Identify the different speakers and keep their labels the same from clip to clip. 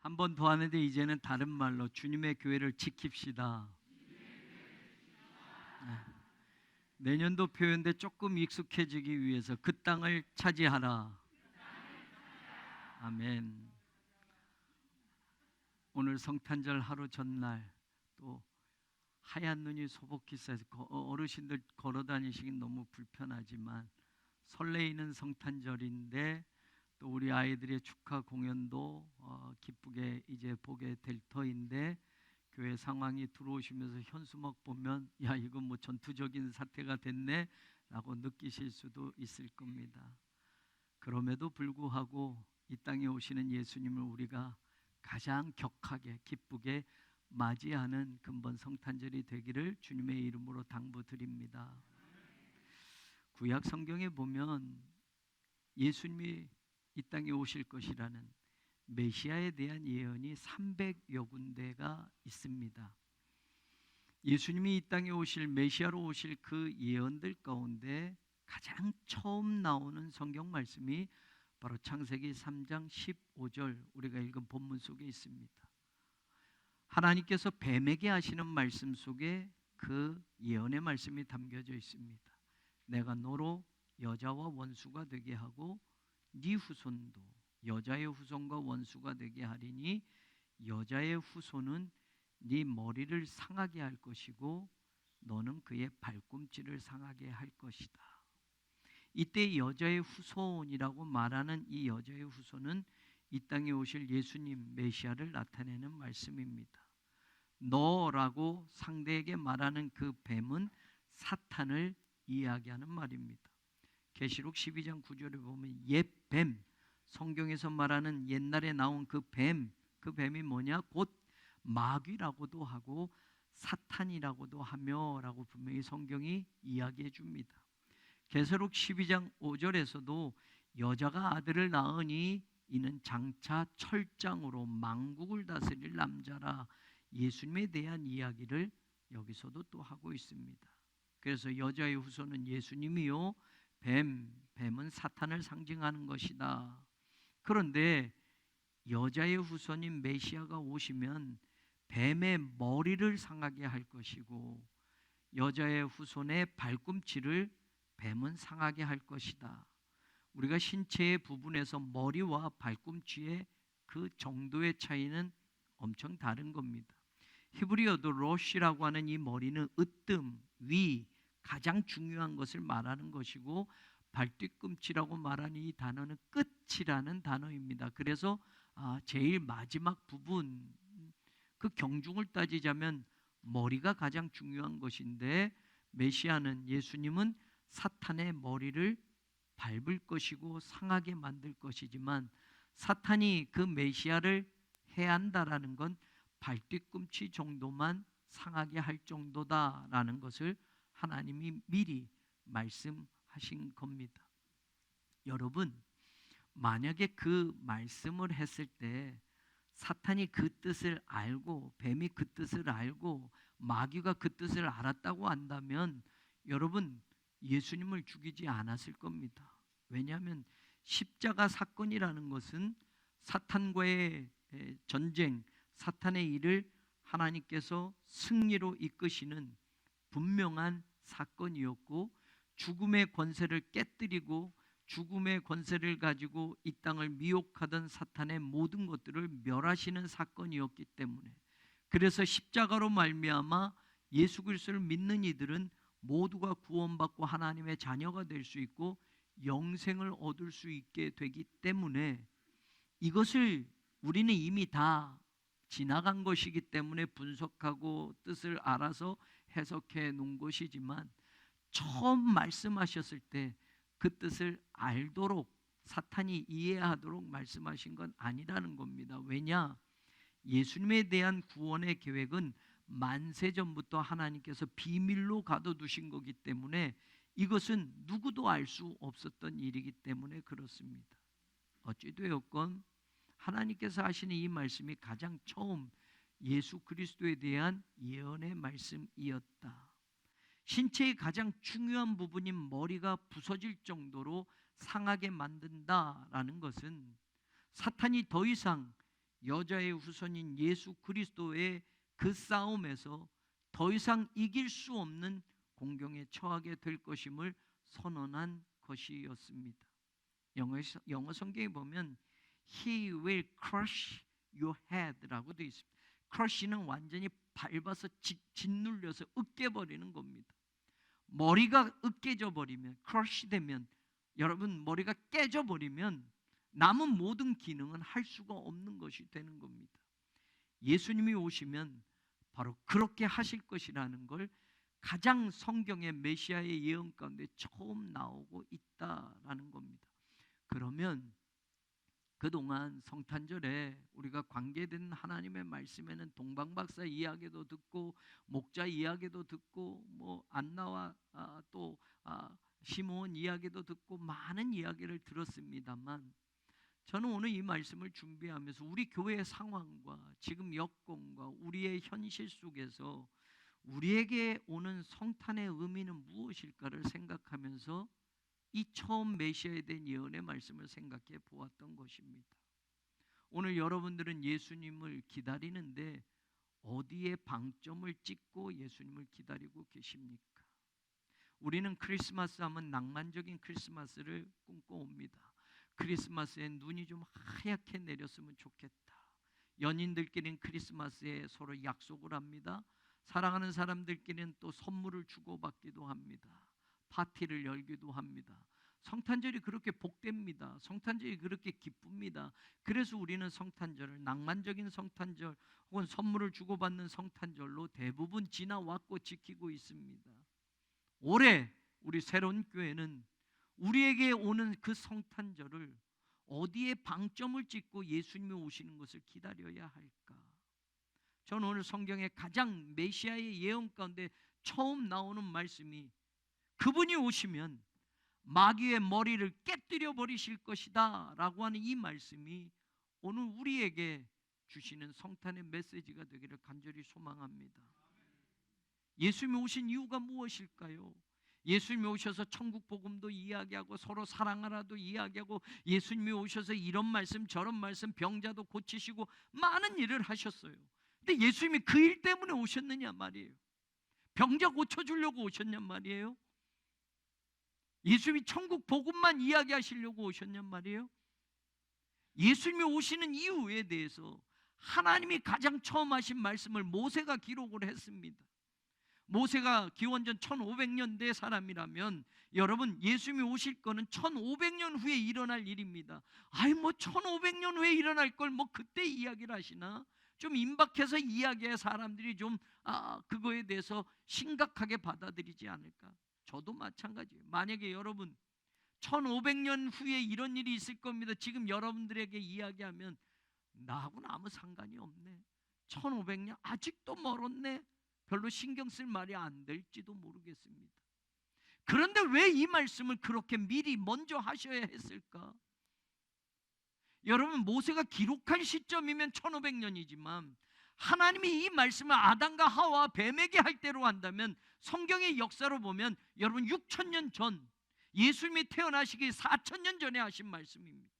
Speaker 1: 한 번 더 하는데 이제는 다른 말로 주님의 교회를 지킵시다. 네. 내년도 표현데 조금 익숙해지기 위해서 그 땅을 차지하라. 아멘. 오늘 성탄절 하루 전날 또 하얀 눈이 소복히쌓에서 어, 어르신들 걸어 다니시긴 너무 불편하지만 설레이는 성탄절인데 또 우리 아이들의 축하 공연도 어, 기쁘게 이제 보게 될 터인데 교회 상황이 들어오시면서 현수막 보면 야 이건 뭐 전투적인 사태가 됐네라고 느끼실 수도 있을 겁니다. 그럼에도 불구하고 이 땅에 오시는 예수님을 우리가 가장 격하게 기쁘게 맞이하는 근본 성탄절이 되기를 주님의 이름으로 당부드립니다. 구약 성경에 보면 예수님이 이 땅에 오실 것이라는 메시아에 대한 예언이 300여 군데가 있습니다. 예수님이 이 땅에 오실 메시아로 오실 그 예언들 가운데 가장 처음 나오는 성경 말씀이 바로 창세기 3장 15절 우리가 읽은 본문 속에 있습니다. 하나님께서 뱀에게 하시는 말씀 속에 그 예언의 말씀이 담겨져 있습니다. 내가 너로 여자와 원수가 되게 하고 네 후손도 여자의 후손과 원수가 되게 하리니 여자의 후손은 네 머리를 상하게 할 것이고 너는 그의 발꿈치를 상하게 할 것이다. 이때 여자의 후손이라고 말하는 이 여자의 후손은 이 땅에 오실 예수님 메시아를 나타내는 말씀입니다. 너라고 상대에게 말하는 그 뱀은 사탄을 이야기하는 말입니다. 계시록 12장 9절에 보면 옛 뱀, 성경에서 말하는 옛날에 나온 그 뱀, 그 뱀이 뭐냐? 곧 마귀라고도 하고 사탄이라고도 하며라고 분명히 성경이 이야기해 줍니다. 계세록 12장 5절에서도 여자가 아들을 낳으니 이는 장차 철장으로 망국을 다스릴 남자라 예수님에 대한 이야기를 여기서도 또 하고 있습니다. 그래서 여자의 후손은 예수님이요 뱀 뱀은 사탄을 상징하는 것이다. 그런데 여자의 후손인 메시아가 오시면 뱀의 머리를 상하게 할 것이고 여자의 후손의 발꿈치를 뱀은 상하게 할 것이다. 우리가 신체의 부분에서 머리와 발꿈치의 그 정도의 차이는 엄청 다른 겁니다. 히브리어도 로시라고 하는 이 머리는 으뜸, 위, 가장 중요한 것을 말하는 것이고 발뒤꿈치라고 말하는 이 단어는 끝이라는 단어입니다. 그래서 아, 제일 마지막 부분 그 경중을 따지자면 머리가 가장 중요한 것인데 메시아는 예수님은 사탄의 머리를 밟을 것이고 상하게 만들 것이지만 사탄이 그 메시아를 해한다라는 건 발뒤꿈치 정도만 상하게 할 정도다라는 것을 하나님이 미리 말씀 하신 겁니다. 여러분, 만약에 그 말씀을 했을 때 사탄이 그 뜻을 알고 뱀이 그 뜻을 알고 마귀가 그 뜻을 알았다고 한다면 여러분 예수님을 죽이지 않았을 겁니다. 왜냐하면 십자가 사건이라는 것은 사탄과의 전쟁, 사탄의 일을 하나님께서 승리로 이끄시는 분명한 사건이었고 죽음의 권세를 깨뜨리고 죽음의 권세를 가지고 이 땅을 미혹하던 사탄의 모든 것들을 멸하시는 사건이었기 때문에 그래서 십자가로 말미암아 예수 그리스도를 믿는 이들은 모두가 구원받고 하나님의 자녀가 될 수 있고 영생을 얻을 수 있게 되기 때문에 이것을 우리는 이미 다 지나간 것이기 때문에 분석하고 뜻을 알아서 해석해 놓은 것이지만 처음 말씀하셨을 때 그 뜻을 알도록 사탄이 이해하도록 말씀하신 건 아니라는 겁니다. 왜냐? 예수님에 대한 구원의 계획은 만세 전부터 하나님께서 비밀로 가둬두신 거기 때문에 이것은 누구도 알 수 없었던 일이기 때문에 그렇습니다. 어찌되었건 하나님께서 하시는 이 말씀이 가장 처음 예수 그리스도에 대한 예언의 말씀이었다. 신체의 가장 중요한 부분인 머리가 부서질 정도로 상하게 만든다라는 것은 사탄이 더 이상 여자의 후손인 예수 그리스도의 그 싸움에서 더 이상 이길 수 없는 공경에 처하게 될 것임을 선언한 것이었습니다. 영어, 영어 성경에 보면 He will crush your head라고 되어 있습니다. crush는 완전히 밟아서 짓, 눌려서 으깨버리는 겁니다. 머리가 으깨져 버리면 크러쉬 되면 여러분 머리가 깨져 버리면 남은 모든 기능은 할 수가 없는 것이 되는 겁니다. 예수님이 오시면 바로 그렇게 하실 것이라는 걸 가장 성경의 메시아의 예언 가운데 처음 나오고 있다라는 겁니다. 그러면 그동안 성탄절에 우리가 관계된 하나님의 말씀에는 동방박사 이야기도 듣고 목자 이야기도 듣고 뭐 안나와 아, 또 아, 시몬 이야기도 듣고 많은 이야기를 들었습니다만 저는 오늘 이 말씀을 준비하면서 우리 교회의 상황과 지금 여건과 우리의 현실 속에서 우리에게 오는 성탄의 의미는 무엇일까를 생각하면서 이 처음 메시아에 대한 예언의 말씀을 생각해 보았던 것입니다. 오늘 여러분들은 예수님을 기다리는데 어디에 방점을 찍고 예수님을 기다리고 계십니까? 우리는 크리스마스 하면 낭만적인 크리스마스를 꿈꿔옵니다. 크리스마스에 눈이 좀 하얗게 내렸으면 좋겠다. 연인들끼리는 크리스마스에 서로 약속을 합니다. 사랑하는 사람들끼리는 또 선물을 주고받기도 합니다. 파티를 열기도 합니다. 성탄절이 그렇게 복됩니다. 성탄절이 그렇게 기쁩니다. 그래서 우리는 성탄절을 낭만적인 성탄절 혹은 선물을 주고받는 성탄절로 대부분 지나왔고 지키고 있습니다. 올해 우리 새로운 교회는 우리에게 오는 그 성탄절을 어디에 방점을 찍고 예수님이 오시는 것을 기다려야 할까? 저는 오늘 성경의 가장 메시아의 예언 가운데 처음 나오는 말씀이 그분이 오시면 마귀의 머리를 깨뜨려 버리실 것이다 라고 하는 이 말씀이 오늘 우리에게 주시는 성탄의 메시지가 되기를 간절히 소망합니다. 예수님이 오신 이유가 무엇일까요? 예수님이 오셔서 천국 복음도 이야기하고 서로 사랑하라도 이야기하고 예수님이 오셔서 이런 말씀 저런 말씀 병자도 고치시고 많은 일을 하셨어요. 근데 예수님이 그 일 때문에 오셨느냐 말이에요. 병자 고쳐주려고 오셨냔 말이에요. 예수님이 천국 복음만 이야기하시려고 오셨냔 말이에요. 예수님이 오시는 이유에 대해서 하나님이 가장 처음 하신 말씀을 모세가 기록을 했습니다. 모세가 기원전 1500년대 사람이라면 여러분 예수님이 오실 거는 1500년 후에 일어날 일입니다. 아이 뭐 1500년 후에 일어날 걸 뭐 그때 이야기를 하시나? 좀 임박해서 이야기해 사람들이 좀 아, 그거에 대해서 심각하게 받아들이지 않을까? 저도 마찬가지예요. 만약에 여러분 1500년 후에 이런 일이 있을 겁니다. 지금 여러분들에게 이야기하면 나하고는 아무 상관이 없네. 1500년 아직도 멀었네. 별로 신경 쓸 말이 안 될지도 모르겠습니다. 그런데 왜 이 말씀을 그렇게 미리 먼저 하셔야 했을까? 여러분 모세가 기록할 시점이면 1500년이지만 하나님이 이 말씀을 아담과 하와 뱀에게 할 대로 한다면 성경의 역사로 보면 여러분 6천 년전 예수님이 태어나시기 4천 년 전에 하신 말씀입니다.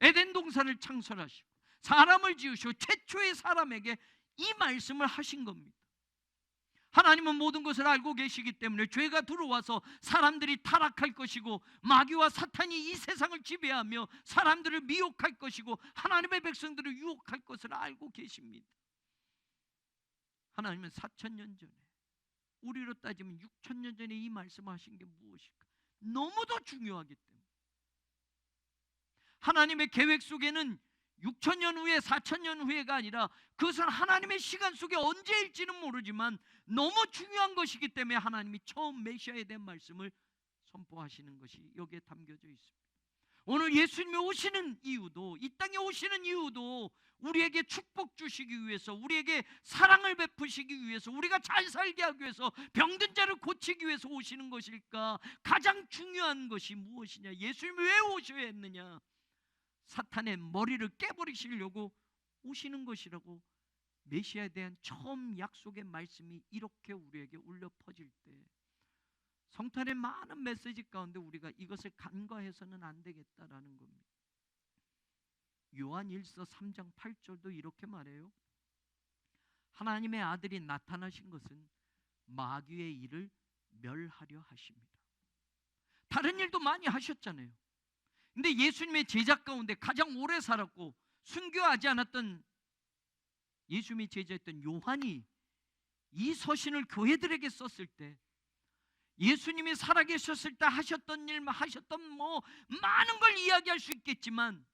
Speaker 1: 에덴 동산을 창설하시고 사람을 지으시고 최초의 사람에게 이 말씀을 하신 겁니다. 하나님은 모든 것을 알고 계시기 때문에 죄가 들어와서 사람들이 타락할 것이고 마귀와 사탄이 이 세상을 지배하며 사람들을 미혹할 것이고 하나님의 백성들을 유혹할 것을 알고 계십니다. 하나님은 4천 년 전에 우리로 따지면 6천 년 전에 이 말씀하신 게 무엇일까? 너무도 중요하기 때문에 하나님의 계획 속에는 6천 년 후에 4천 년 후에가 아니라 그것은 하나님의 시간 속에 언제일지는 모르지만 너무 중요한 것이기 때문에 하나님이 처음 메시아에 대한 말씀을 선포하시는 것이 여기에 담겨져 있습니다. 오늘 예수님이 오시는 이유도 이 땅에 오시는 이유도 우리에게 축복 주시기 위해서 우리에게 사랑을 베푸시기 위해서 우리가 잘 살게 하기 위해서 병든 자를 고치기 위해서 오시는 것일까? 가장 중요한 것이 무엇이냐? 예수님이 왜 오셔야 했느냐? 사탄의 머리를 깨버리시려고 오시는 것이라고 메시아에 대한 처음 약속의 말씀이 이렇게 우리에게 울려 퍼질 때 성탄의 많은 메시지 가운데 우리가 이것을 간과해서는 안 되겠다라는 겁니다. 요한 1서 3장 8절도 이렇게 말해요. 하나님의 아들이 나타나신 것은 마귀의 일을 멸하려 하십니다. 다른 일도 많이 하셨잖아요. 근데 예수님의 제자 가운데 가장 오래 살았고 순교하지 않았던 예수님의 제자였던 요한이 이 서신을 교회들에게 썼을 때 예수님이 살아계셨을 때 하셨던 일, 하셨던 뭐 많은 걸 이야기할 수 있겠지만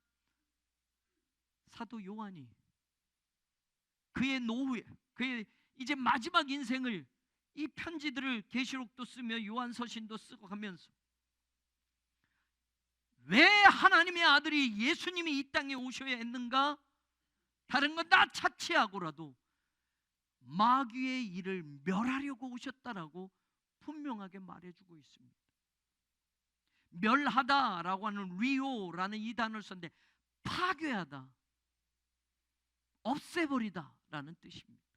Speaker 1: 사도 요한이 그의 노후에 그의 이제 마지막 인생을 이 편지들을 계시록도 쓰며 요한 서신도 쓰고 하면서 왜 하나님의 아들이 예수님이 이 땅에 오셔야 했는가? 다른 건 다 차치하고라도 마귀의 일을 멸하려고 오셨다라고 분명하게 말해주고 있습니다. 멸하다라고 하는 리오라는 이 단어를 썼는데 파괴하다, 없애버리다라는 뜻입니다.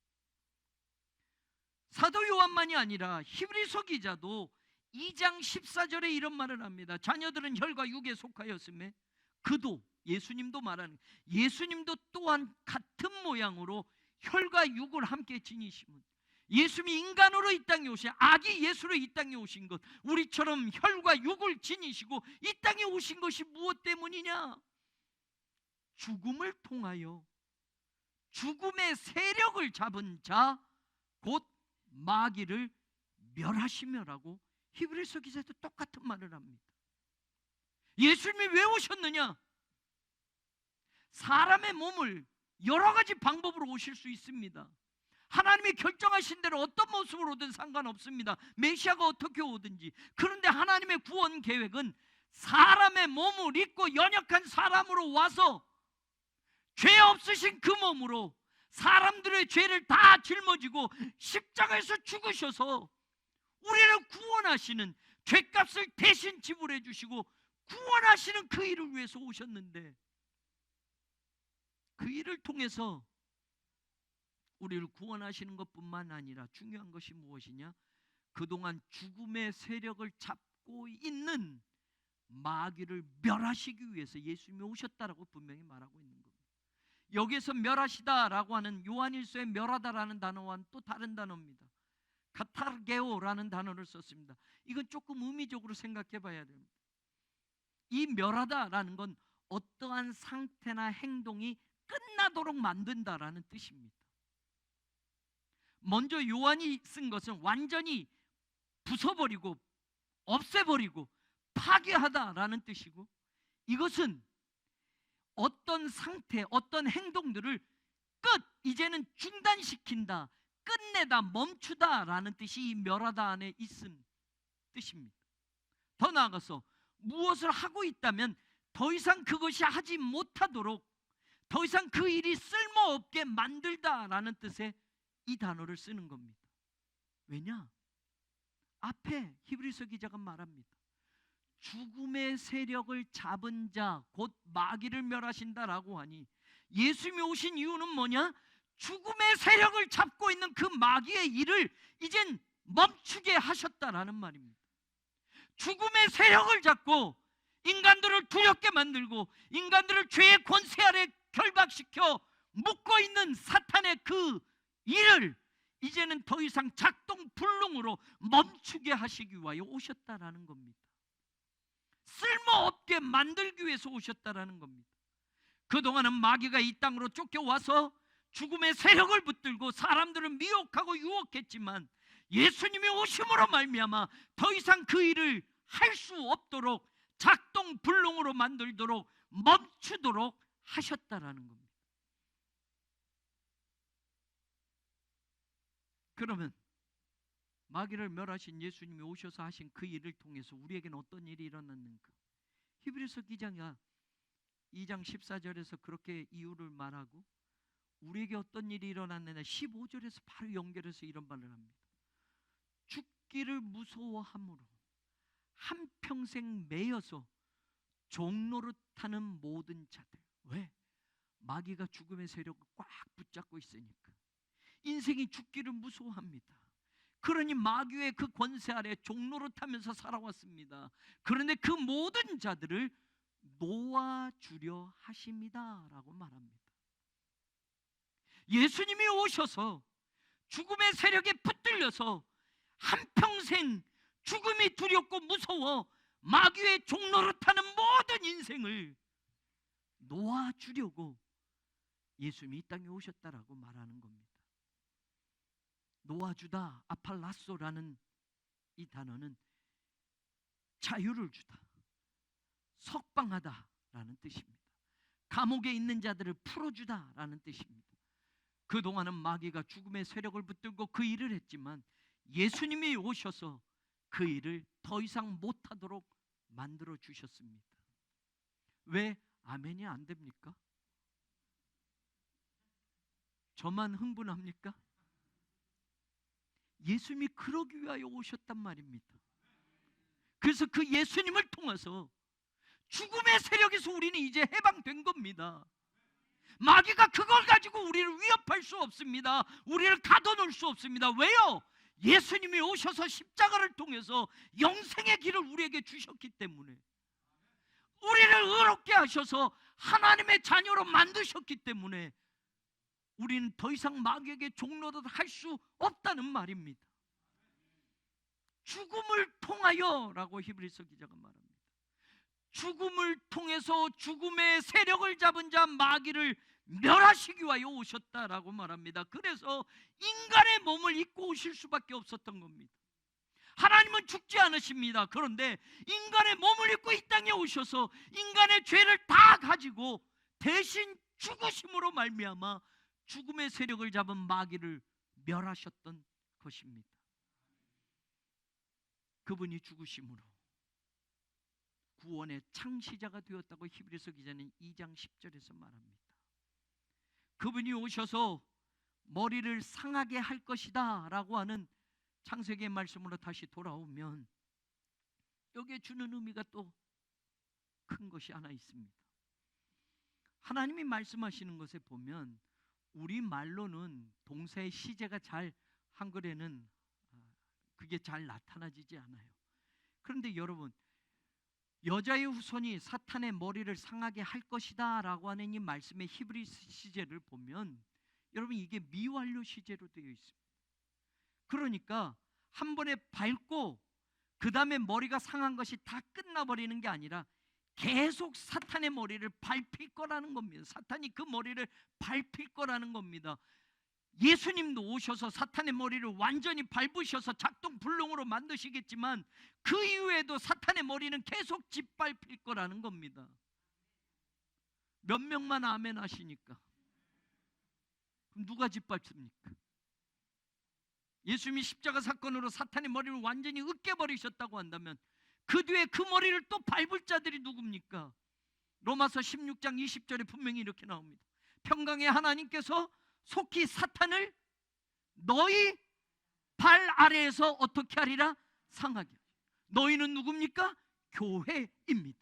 Speaker 1: 사도 요한만이 아니라 히브리서 기자도 2장 14절에 이런 말을 합니다. 자녀들은 혈과 육에 속하였음에 그도 예수님도 말하는 예수님도 또한 같은 모양으로 혈과 육을 함께 지니심은 예수님이 인간으로 이 땅에 오신 아기 예수로 이 땅에 오신 것 우리처럼 혈과 육을 지니시고 이 땅에 오신 것이 무엇 때문이냐 죽음을 통하여 죽음의 세력을 잡은 자 곧 마귀를 멸하시며라고 히브리서 기사에도 똑같은 말을 합니다. 예수님이 왜 오셨느냐? 사람의 몸을 여러 가지 방법으로 오실 수 있습니다. 하나님이 결정하신 대로 어떤 모습으로 든 상관없습니다. 메시아가 어떻게 오든지. 그런데 하나님의 구원 계획은 사람의 몸을 입고 연약한 사람으로 와서 죄 없으신 그 몸으로 사람들의 죄를 다 짊어지고 십자가에서 죽으셔서 우리를 구원하시는 죄값을 대신 지불해 주시고 구원하시는 그 일을 위해서 오셨는데 그 일을 통해서 우리를 구원하시는 것뿐만 아니라 중요한 것이 무엇이냐? 그동안 죽음의 세력을 잡고 있는 마귀를 멸하시기 위해서 예수님이 오셨다라고 분명히 말하고 있는 겁니다. 여기에서 멸하시다라고 하는 요한일서의 멸하다라는 단어와는 또 다른 단어입니다. 카타르게오라는 단어를 썼습니다. 이건 조금 의미적으로 생각해 봐야 됩니다. 이 멸하다라는 건 어떠한 상태나 행동이 끝나도록 만든다라는 뜻입니다. 먼저 요한이 쓴 것은 완전히 부숴버리고 없애버리고 파괴하다라는 뜻이고 이것은 어떤 상태, 어떤 행동들을 끝 이제는 중단시킨다. 끝내다 멈추다라는 뜻이 이 멸하다 안에 있은 뜻입니다. 더 나아가서 무엇을 하고 있다면 더 이상 그것이 하지 못하도록 더 이상 그 일이 쓸모없게 만들다라는 뜻의 이 단어를 쓰는 겁니다. 왜냐? 앞에 히브리서 기자가 말합니다. 죽음의 세력을 잡은 자 곧 마귀를 멸하신다라고 하니 예수님이 오신 이유는 뭐냐? 죽음의 세력을 잡고 있는 그 마귀의 일을 이젠 멈추게 하셨다라는 말입니다. 죽음의 세력을 잡고 인간들을 두렵게 만들고 인간들을 죄의 권세 아래 결박시켜 묶고 있는 사탄의 그 일을 이제는 더 이상 작동 불능으로 멈추게 하시기 위하여 오셨다라는 겁니다. 쓸모없게 만들기 위해서 오셨다라는 겁니다. 그동안은 마귀가 이 땅으로 쫓겨와서 죽음의 세력을 붙들고 사람들을 미혹하고 유혹했지만 예수님이 오심으로 말미암아 더 이상 그 일을 할 수 없도록 작동 불능으로 만들도록 멈추도록 하셨다라는 겁니다. 그러면 마귀를 멸하신 예수님이 오셔서 하신 그 일을 통해서 우리에게는 어떤 일이 일어났는가? 히브리서 기장이 2장 14절에서 그렇게 이유를 말하고 우리에게 어떤 일이 일어났느냐 15절에서 바로 연결해서 이런 말을 합니다. 죽기를 무서워함으로 한평생 매여서 종노릇하는 모든 자들 왜? 마귀가 죽음의 세력을 꽉 붙잡고 있으니까 인생이 죽기를 무서워합니다. 그러니 마귀의 그 권세 아래 종노릇하면서 살아왔습니다. 그런데 그 모든 자들을 놓아주려 하십니다라고 말합니다. 예수님이 오셔서 죽음의 세력에 붙들려서 한평생 죽음이 두렵고 무서워 마귀의 종로로 타는 모든 인생을 놓아주려고 예수님이 이 땅에 오셨다라고 말하는 겁니다. 놓아주다, 아팔라소라는 이 단어는 자유를 주다, 석방하다라는 뜻입니다. 감옥에 있는 자들을 풀어주다라는 뜻입니다. 그동안은 마귀가 죽음의 세력을 붙들고 그 일을 했지만 예수님이 오셔서 그 일을 더 이상 못하도록 만들어 주셨습니다. 왜 아멘이 안 됩니까? 저만 흥분합니까? 예수님이 그러기 위하여 오셨단 말입니다. 그래서 그 예수님을 통해서 죽음의 세력에서 우리는 이제 해방된 겁니다. 마귀가 그걸 가지고 우리를 위협할 수 없습니다. 우리를 가둬놓을 수 없습니다. 왜요? 예수님이 오셔서 십자가를 통해서 영생의 길을 우리에게 주셨기 때문에 우리를 의롭게 하셔서 하나님의 자녀로 만드셨기 때문에 우리는 더 이상 마귀에게 종로를 할 수 없다는 말입니다. 죽음을 통하여라고 히브리서 기자가 말합니다. 죽음을 통해서 죽음의 세력을 잡은 자 마귀를 멸하시기 위하여 오셨다라고 말합니다. 그래서 인간의 몸을 입고 오실 수밖에 없었던 겁니다. 하나님은 죽지 않으십니다. 그런데 인간의 몸을 입고 이 땅에 오셔서 인간의 죄를 다 가지고 대신 죽으심으로 말미암아 죽음의 세력을 잡은 마귀를 멸하셨던 것입니다. 그분이 죽으심으로 구원의 창시자가 되었다고 히브리서 기자는 2장 10절에서 말합니다. 그분이 오셔서 머리를 상하게 할 것이다라고 하는 창세기의 말씀으로 다시 돌아오면 여기에 주는 의미가 또 큰 것이 하나 있습니다. 하나님이 말씀하시는 것에 보면 우리 말로는 동사의 시제가 잘 한글에는 아, 그게 잘나타나지 않아요. 그런데 여러분 여자의 후손이 사탄의 머리를 상하게 할 것이다라고 하는 이 말씀의 히브리 시제를 보면 여러분 이게 미완료 시제로 되어 있습니다. 그러니까 한 번에 밟고 그 다음에 머리가 상한 것이 다 끝나버리는 게 아니라 계속 사탄의 머리를 밟힐 거라는 겁니다. 사탄이 그 머리를 밟힐 거라는 겁니다. 예수님도 오셔서 사탄의 머리를 완전히 밟으셔서 작동불능으로 만드시겠지만 그 이후에도 사탄의 머리는 계속 짓밟힐 거라는 겁니다. 몇 명만 아멘 하시니까 그럼 누가 짓밟습니까? 예수님이 십자가 사건으로 사탄의 머리를 완전히 으깨버리셨다고 한다면 그 뒤에 그 머리를 또 밟을 자들이 누굽니까? 로마서 16장 20절에 분명히 이렇게 나옵니다. 평강의 하나님께서 속히 사탄을 너희 발 아래에서 어떻게 하리라 상하게 너희는 누굽니까? 교회입니다.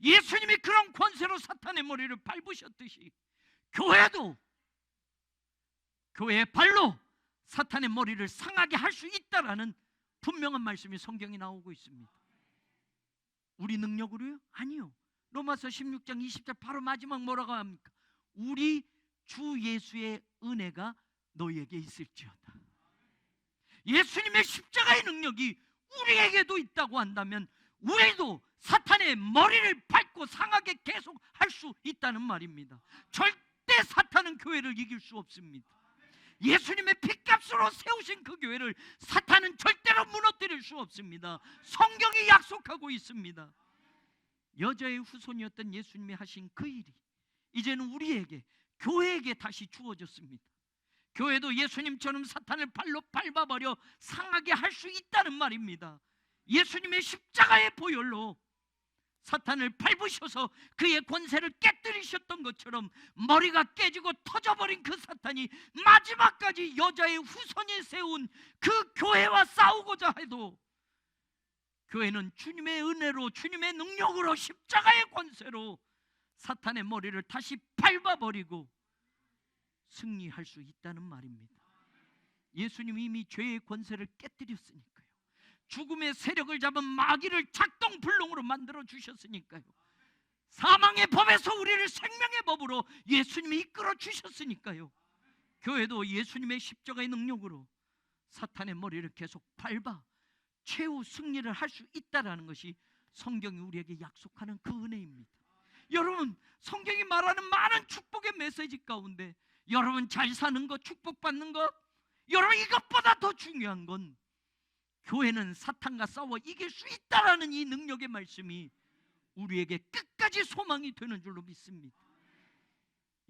Speaker 1: 예수님이 그런 권세로 사탄의 머리를 밟으셨듯이 교회도 교회의 발로 사탄의 머리를 상하게 할 수 있다라는 분명한 말씀이 성경에 나오고 있습니다. 우리 능력으로요? 아니요. 로마서 16장 20절 바로 마지막 뭐라고 합니까? 우리 주 예수의 은혜가 너희에게 있을지어다. 예수님의 십자가의 능력이 우리에게도 있다고 한다면 우리도 사탄의 머리를 밟고 상하게 계속 할 수 있다는 말입니다. 절대 사탄은 교회를 이길 수 없습니다. 예수님의 피값으로 세우신 그 교회를 사탄은 절대로 무너뜨릴 수 없습니다. 성경이 약속하고 있습니다. 여자의 후손이었던 예수님이 하신 그 일이 이제는 우리에게 교회에게 다시 주어졌습니다. 교회도 예수님처럼 사탄을 발로 밟아버려 상하게 할 수 있다는 말입니다. 예수님의 십자가의 보혈로 사탄을 밟으셔서 그의 권세를 깨뜨리셨던 것처럼 머리가 깨지고 터져버린 그 사탄이 마지막까지 여자의 후손에 세운 그 교회와 싸우고자 해도 교회는 주님의 은혜로 주님의 능력으로 십자가의 권세로 사탄의 머리를 다시 밟아버리고 승리할 수 있다는 말입니다. 예수님이 미 죄의 권세를 깨뜨렸으니까요. 죽음의 세력을 잡은 마귀를 작동불능으로 만들어 주셨으니까요. 사망의 법에서 우리를 생명의 법으로 예수님이 이끌어 주셨으니까요. 교회도 예수님의 십자가의 능력으로 사탄의 머리를 계속 밟아 최후 승리를 할 수있다는 것이 성경이 우리에게 약속하는 그 은혜입니다. 여러분 성경이 말하는 많은 축복의 메시지 가운데 여러분 잘 사는 것, 축복받는 것, 여러분 이것보다 더 중요한 건 교회는 사탄과 싸워 이길 수 있다라는 이 능력의 말씀이 우리에게 끝까지 소망이 되는 줄로 믿습니다.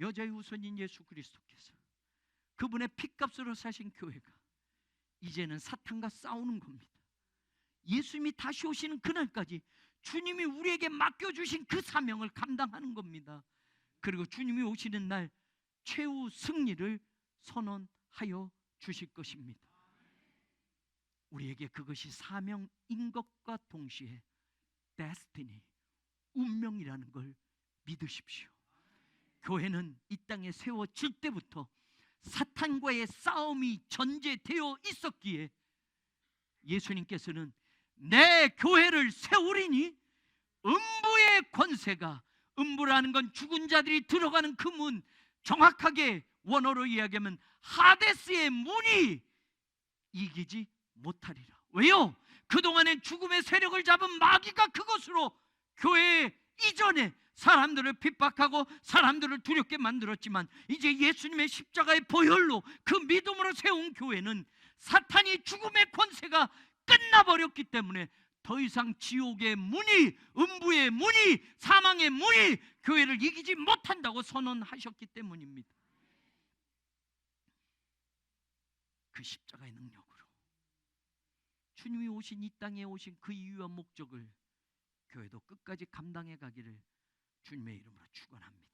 Speaker 1: 여자의 후손인 예수 그리스도께서 그분의 피값으로 사신 교회가 이제는 사탄과 싸우는 겁니다. 예수님이 다시 오시는 그날까지 주님이 우리에게 맡겨주신 그 사명을 감당하는 겁니다. 그리고 주님이 오시는 날 최후 승리를 선언하여 주실 것입니다. 우리에게 그것이 사명인 것과 동시에 데스티니 운명이라는 걸 믿으십시오. 교회는 이 땅에 세워질 때부터 사탄과의 싸움이 전제되어 있었기에 예수님께서는 내 교회를 세우리니 음부의 권세가 음부라는 건 죽은 자들이 들어가는 그 문 정확하게 원어로 이야기하면 하데스의 문이 이기지 못하리라. 왜요? 그동안에 죽음의 세력을 잡은 마귀가 그것으로 교회 이전에 사람들을 핍박하고 사람들을 두렵게 만들었지만 이제 예수님의 십자가의 보혈로 그 믿음으로 세운 교회는 사탄이 죽음의 권세가 끝나버렸기 때문에 더 이상 지옥의 문이, 음부의 문이, 사망의 문이 교회를 이기지 못한다고 선언하셨기 때문입니다. 그 십자가의 능력으로 주님이 오신 이 땅에 오신 그 이유와 목적을 교회도 끝까지 감당해 가기를 주님의 이름으로 축원합니다.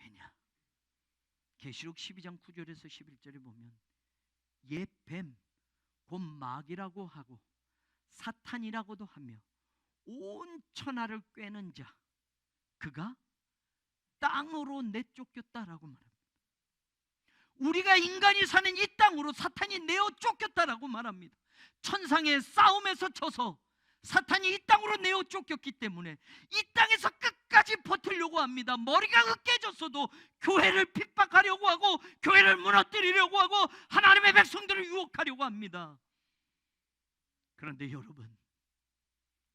Speaker 1: 왜냐? 계시록 12장 9절에서 11절에 보면 예뱀 곧 마귀라고 하고 사탄이라고도 하며 온 천하를 꿰는 자 그가 땅으로 내쫓겼다라고 말합니다. 우리가 인간이 사는 이 땅으로 사탄이 내어 쫓겼다라고 말합니다. 천상의 싸움에서 쳐서 사탄이 이 땅으로 내어 쫓겼기 때문에 이 땅에서 끝 끝까지 버틸려고 합니다. 머리가 으깨졌어도 교회를 핍박하려고 하고 교회를 무너뜨리려고 하고 하나님의 백성들을 유혹하려고 합니다. 그런데 여러분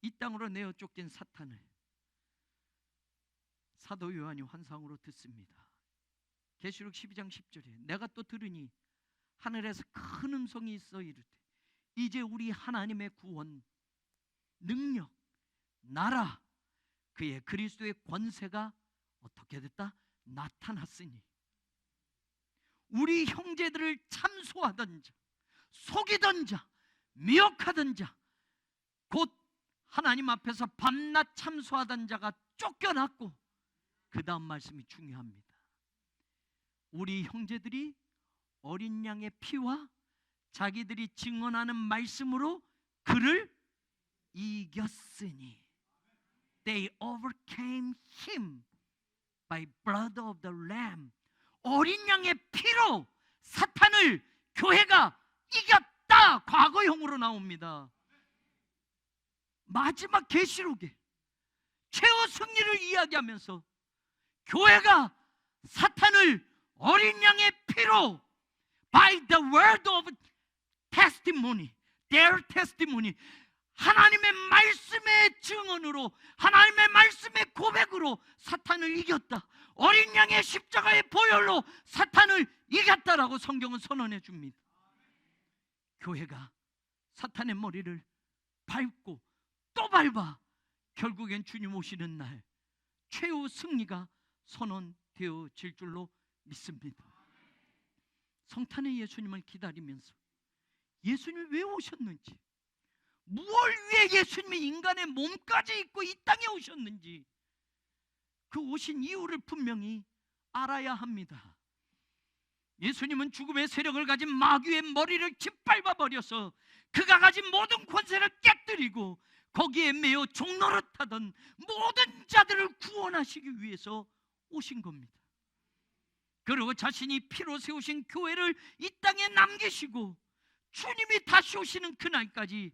Speaker 1: 이 땅으로 내어 쫓긴 사탄을 사도 요한이 환상으로 듣습니다. 계시록 12장 10절에 내가 또 들으니 하늘에서 큰 음성이 있어 이르되 이제 우리 하나님의 구원 능력 나라 그의 그리스도의 권세가 어떻게 됐다? 나타났으니 우리 형제들을 참소하던 자, 속이던 자, 미혹하던 자, 곧 하나님 앞에서 밤낮 참소하던 자가 쫓겨났고 그 다음 말씀이 중요합니다. 우리 형제들이 어린 양의 피와 자기들이 증언하는 말씀으로 그를 이겼으니 they overcame him by blood of the lamb. 어린 양의 피로 사탄을 교회가 이겼다. 과거형으로 나옵니다. 마지막 계시록에 최후 승리를 이야기하면서 교회가 사탄을 어린 양의 피로 by the word of testimony, their testimony 하나님의 말씀의 증언으로 하나님의 말씀의 고백으로 사탄을 이겼다. 어린 양의 십자가의 보혈로 사탄을 이겼다라고 성경은 선언해 줍니다. 교회가 사탄의 머리를 밟고 또 밟아 결국엔 주님 오시는 날 최후 승리가 선언되어질 줄로 믿습니다. 성탄의 예수님을 기다리면서 예수님왜 오셨는지 무얼 위해 예수님이 인간의 몸까지 입고 이 땅에 오셨는지 그 오신 이유를 분명히 알아야 합니다. 예수님은 죽음의 세력을 가진 마귀의 머리를 짓밟아 버려서 그가 가진 모든 권세를 깨뜨리고 거기에 매여 종노릇하던 모든 자들을 구원하시기 위해서 오신 겁니다. 그리고 자신이 피로 세우신 교회를 이 땅에 남기시고 주님이 다시 오시는 그날까지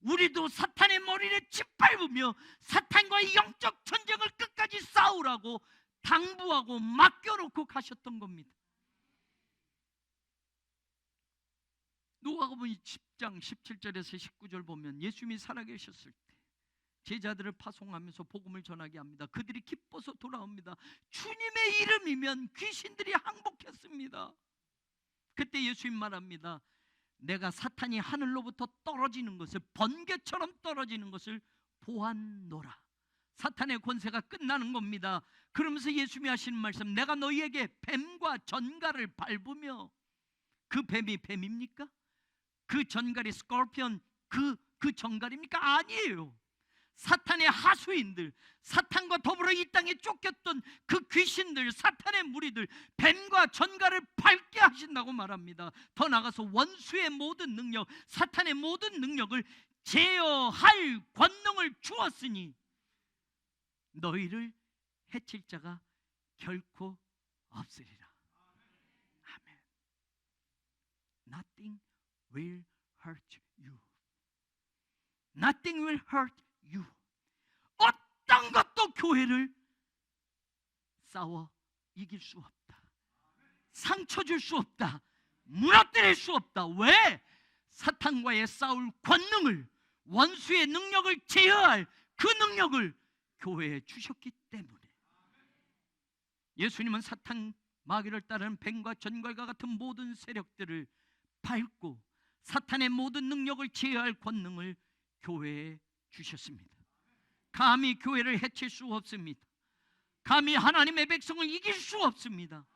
Speaker 1: 우리도 사탄의 머리를 짓밟으며 사탄과의 영적 전쟁을 끝까지 싸우라고 당부하고 맡겨놓고 가셨던 겁니다. 누가복음 10장 17절에서 19절 보면 예수님이 살아계셨을 때 제자들을 파송하면서 복음을 전하게 합니다. 그들이 기뻐서 돌아옵니다. 주님의 이름이면 귀신들이 항복했습니다. 그때 예수님 말합니다. 내가 사탄이 하늘로부터 떨어지는 것을 번개처럼 떨어지는 것을 보았노라. 사탄의 권세가 끝나는 겁니다. 그러면서 예수님이 하시는 말씀, 내가 너희에게 뱀과 전갈을 밟으며 그 뱀이 뱀입니까? 그 전갈이 스콜피언 그, 그 전갈입니까? 아니에요. 사탄의 하수인들, 사탄과 더불어 이 땅에 쫓겼던 그 귀신들, 사탄의 무리들, 뱀과 전갈을 밝게 하신다고 말합니다. 더 나가서 원수의 모든 능력, 사탄의 모든 능력을 제어할 권능을 주었으니 너희를 해칠 자가 결코 없으리라. 아멘. Nothing will hurt you. Nothing will hurt 유 어떤 것도 교회를 싸워 이길 수 없다. 상처 줄 수 없다. 무너뜨릴 수 없다. 왜? 사탄과의 싸울 권능을 원수의 능력을 제어할 그 능력을 교회에 주셨기 때문에 예수님은 사탄 마귀를 따르는 뱀과 전갈과 같은 모든 세력들을 밟고 사탄의 모든 능력을 제어할 권능을 교회에 주셨습니다. 감히 교회를 해칠 수 없습니다. 감히 하나님의 백성을 이길 수 없습니다.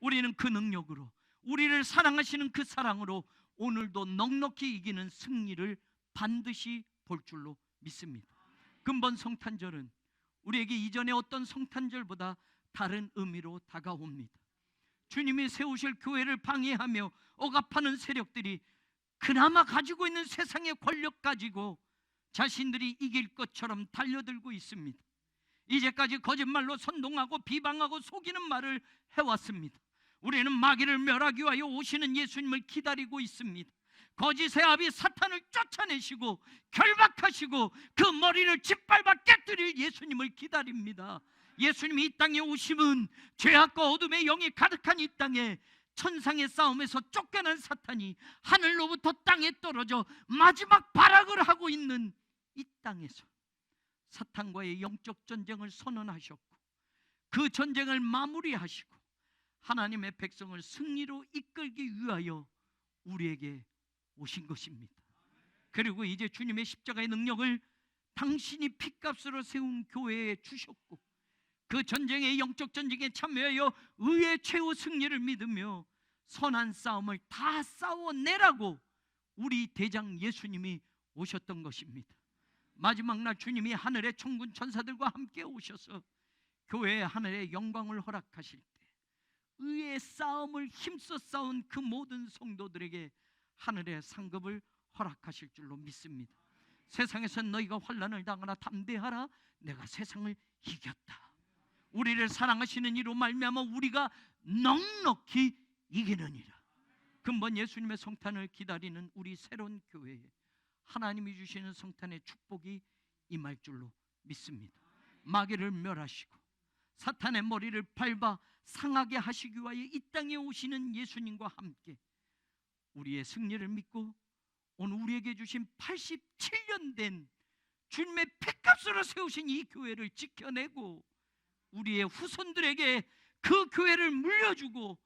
Speaker 1: 우리는 그 능력으로 우리를 사랑하시는 그 사랑으로 오늘도 넉넉히 이기는 승리를 반드시 볼 줄로 믿습니다. 금번 성탄절은 우리에게 이전의 어떤 성탄절보다 다른 의미로 다가옵니다. 주님이 세우실 교회를 방해하며 억압하는 세력들이 그나마 가지고 있는 세상의 권력 가지고 자신들이 이길 것처럼 달려들고 있습니다. 이제까지 거짓말로 선동하고 비방하고 속이는 말을 해왔습니다. 우리는 마귀를 멸하기 위하여 오시는 예수님을 기다리고 있습니다. 거짓의 압이 사탄을 쫓아내시고 결박하시고 그 머리를 짓밟아 깨뜨릴 예수님을 기다립니다. 예수님이 이 땅에 오심은 죄악과 어둠의 영이 가득한 이 땅에 천상의 싸움에서 쫓겨난 사탄이 하늘로부터 땅에 떨어져 마지막 발악을 하고 있는 이 땅에서 사탄과의 영적 전쟁을 선언하셨고 그 전쟁을 마무리하시고 하나님의 백성을 승리로 이끌기 위하여 우리에게 오신 것입니다. 그리고 이제 주님의 십자가의 능력을 당신이 피값으로 세운 교회에 주셨고 그 전쟁의 영적 전쟁에 참여하여 의의 최후 승리를 믿으며 선한 싸움을 다 싸워내라고 우리 대장 예수님이 오셨던 것입니다. 마지막 날 주님이 하늘의 천군 천사들과 함께 오셔서 교회의 하늘의 영광을 허락하실 때 의의 싸움을 힘써 싸운 그 모든 성도들에게 하늘의 상급을 허락하실 줄로 믿습니다. 세상에서 너희가 환란을 당하나 담대하라 내가 세상을 이겼다. 우리를 사랑하시는 이로 말미암아 우리가 넉넉히 이기느이라 근본 예수님의 성탄을 기다리는 우리 새로운 교회에 하나님이 주시는 성탄의 축복이 임할 줄로 믿습니다. 마귀를 멸하시고 사탄의 머리를 밟아 상하게 하시기 위하여 이 땅에 오시는 예수님과 함께 우리의 승리를 믿고 오늘 우리에게 주신 87년 된 주님의 핏값으로 세우신 이 교회를 지켜내고 우리의 후손들에게 그 교회를 물려주고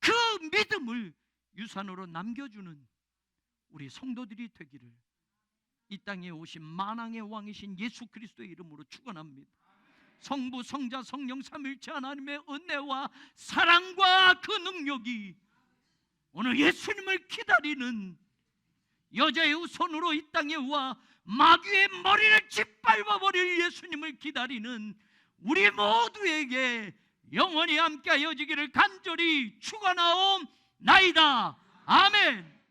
Speaker 1: 그 믿음을 유산으로 남겨주는 우리 성도들이 되기를 이 땅에 오신 만왕의 왕이신 예수 그리스도의 이름으로 축원합니다. 성부, 성자, 성령 삼일체 하나님의 은혜와 사랑과 그 능력이 오늘 예수님을 기다리는 여자의 손으로 이 땅에 와 마귀의 머리를 짓밟아 버릴 예수님을 기다리는 우리 모두에게 영원히 함께여 지기를 간절히 축원하옵나이다. 아멘.